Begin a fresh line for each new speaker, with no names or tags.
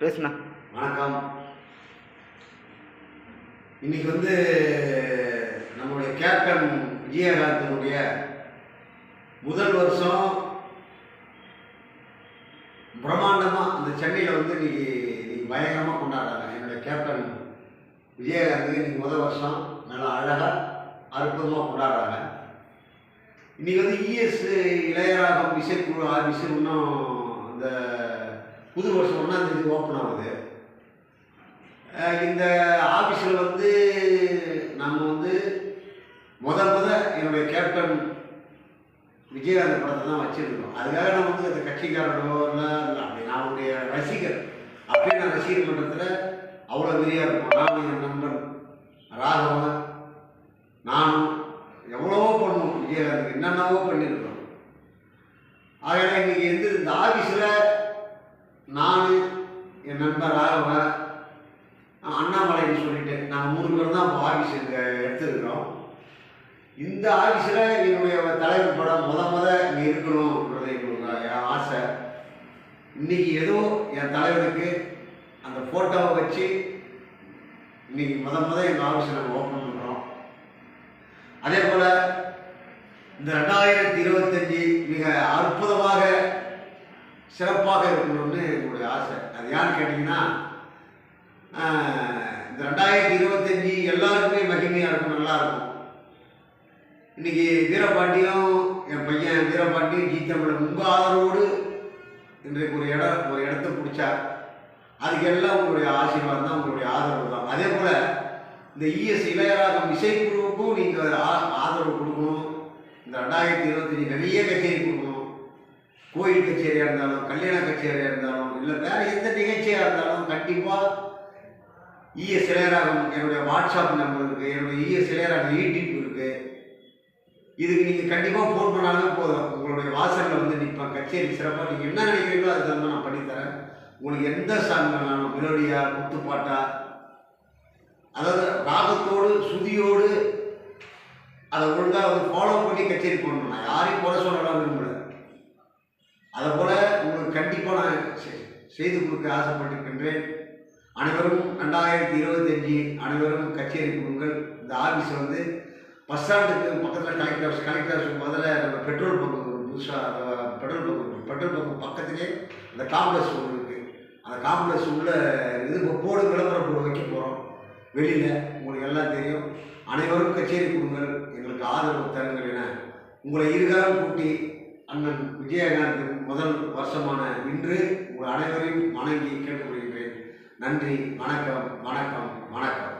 பேசுண்ணா.
வணக்கம். இன்னைக்கு வந்து நம்மளுடைய கேப்டன் விஜயகாந்தனுடைய முதல் வருஷம் பிரம்மாண்டமாக அந்த சென்னையில் வந்து இன்னைக்கு இன்னைக்கு பயங்கரமாக கொண்டாடுறாங்க. என்னுடைய கேப்டன் விஜயகாந்துக்கு இன்னைக்கு முதல் வருஷம். நல்லா அழகாக அற்புதமாக கொண்டாடுறாங்க. இன்னைக்கு வந்து இஎஸ் இளையராகம் இசைக்குழு ஆஃபீஸு இன்னும் இந்த புது வருஷம் ஒன்றாந்தேதி ஓப்பன் ஆகுது. இந்த ஆஃபீஸில் வந்து நம்ம வந்து முத முத என்னுடைய கேப்டன் விஜயகாந்த் படத்தை தான் வச்சுருக்கோம் அதுக்காக நான் வந்து அந்த கட்சிக்காரனோ இல்லை அப்படி நான் அவருடைய ரசிகர். அப்படியே நான் ரசிகர் மன்றத்தில் அவ்வளோ வெறியாக இருக்கும் நான் என் நண்பன் ராகவன் நானும் எவ்வளவோ பண்ணுவோம். விஜயகாந்துக்கு என்னென்னவோ பண்ணியிருக்கோம் ஆகையால இன்னைக்கு எந்த இந்த ஆஃபீஸில் நான் என் நண்பர் ராகவ அண்ணாமலைன்னு சொல்லிட்டு நாங்கள் மூணு பேர் தான் இப்போ ஆஃபீஸ் இங்கே எடுத்துருக்கிறோம். இந்த ஆஃபீஸில் என்னுடைய தலைவர் படம் முத முத இங்கே இருக்கணும்ன்றதை எங்களுக்கு என் ஆசை. இன்னைக்கு ஏதோ என் தலைவருக்கு அந்த ஃபோட்டோவை வச்சு இன்னைக்கு முத முத எங்கள் ஆஃபீஸை நாங்கள் ஓப்பன் பண்ணுறோம் அதே போல் இந்த ரெண்டாயிரத்தி இருபத்தஞ்சி மிக அற்புதமாக சிறப்பாக இருக்கணும்னு என்னுடைய ஆசை. அது ஏன்னு கேட்டிங்கன்னா இந்த ரெண்டாயிரத்தி இருபத்தஞ்சி எல்லாருக்குமே மகிமையாக இருக்கும். நல்லாயிருக்கும் இன்றைக்கி வீரபாண்டியும் என் பையன் வீரபாண்டியும் ஜீத்தமிழன் உங்கள் ஆதரவோடு இன்றைக்கு ஒரு இடம் ஒரு இடத்த பிடிச்சார். அதுக்கெல்லாம் உங்களுடைய ஆசீர்வாதம் தான் உங்களுடைய ஆதரவு தான். அதே போல் இந்த இஎஸ் இளையராகம் இசைக்குழுவுக்கும் நீங்கள் ஆதரவு கொடுக்கணும். இந்த ரெண்டாயிரத்தி இருபத்தஞ்சி நிறைய கச்சேரி கோயில் கச்சேரியாக இருந்தாலும் கல்யாண கச்சேரியாக இருந்தாலும் இல்லை வேறு எந்த நிகழ்ச்சியாக இருந்தாலும் கண்டிப்பாக இஎஸ் இளையராகம் என்னுடைய வாட்ஸ்அப் நம்பர் இருக்குது என்னுடைய இஎஸ் இளையராகம் யூடியூப் இருக்குது இதுக்கு நீங்கள் கண்டிப்பாக ஃபோன் பண்ணாலும் போதும். உங்களுடைய வாசலில் வந்து நிற்பேன் கச்சேரி சிறப்பாக நீங்கள் என்ன நினைக்கிறீங்களோ அது தகுந்த நான் பண்ணித்தரேன் உங்களுக்கு எந்த சாங் வேணாலும் மெலோடியா குத்துப்பாட்டா அதாவது ராகத்தோடு சுதியோடு அதை ஒழுங்காக வந்து ஃபாலோ பண்ணி கச்சேரி பண்ணணும் நான் யாரையும் போட சொல்லலாம் விரும்புகிறேன் அதை போல் உங்களுக்கு கண்டிப்பாக நான் செ- செய்து கொடுக்க ஆசைப்பட்டிருக்கின்றேன். அனைவரும் ரெண்டாயிரத்தி இருபத்தஞ்சி அனைவரும் கச்சேரி கொடுங்கள் இந்த ஆஃபீஸ் வந்து பஸ் ஸ்டாண்டுக்கு பக்கத்தில் கலெக்டர் ஆஃபீஸ் கலெக்டர் ஆஃபீஸ் முதல்ல நம்ம பெட்ரோல் பங்கு புதுசாக பெட்ரோல் பங்கு பெட்ரோல் பங்கு பக்கத்துலேயே அந்த காம்ப்ளெக்ஸ் ஒன்று இருக்குது அந்த காம்ப்ளெக்ஸ் உள்ள இது இப்போ போர்டு விளம்பரம் போர்டு வைக்க போகிறோம் வெளியில் உங்களுக்கு எல்லாம் தெரியும். அனைவரும் கச்சேரி கொடுங்கள் எங்களுக்கு ஆதரவு தருங்கள் என உங்களை இருகாலம் கூட்டி அண்ணன் விஜயகாந்தின் முதல் வருஷமான இன்று உங்கள் அனைவரையும் வணங்கி கேட்டுக்கொள்கிறேன். நன்றி வணக்கம் வணக்கம்.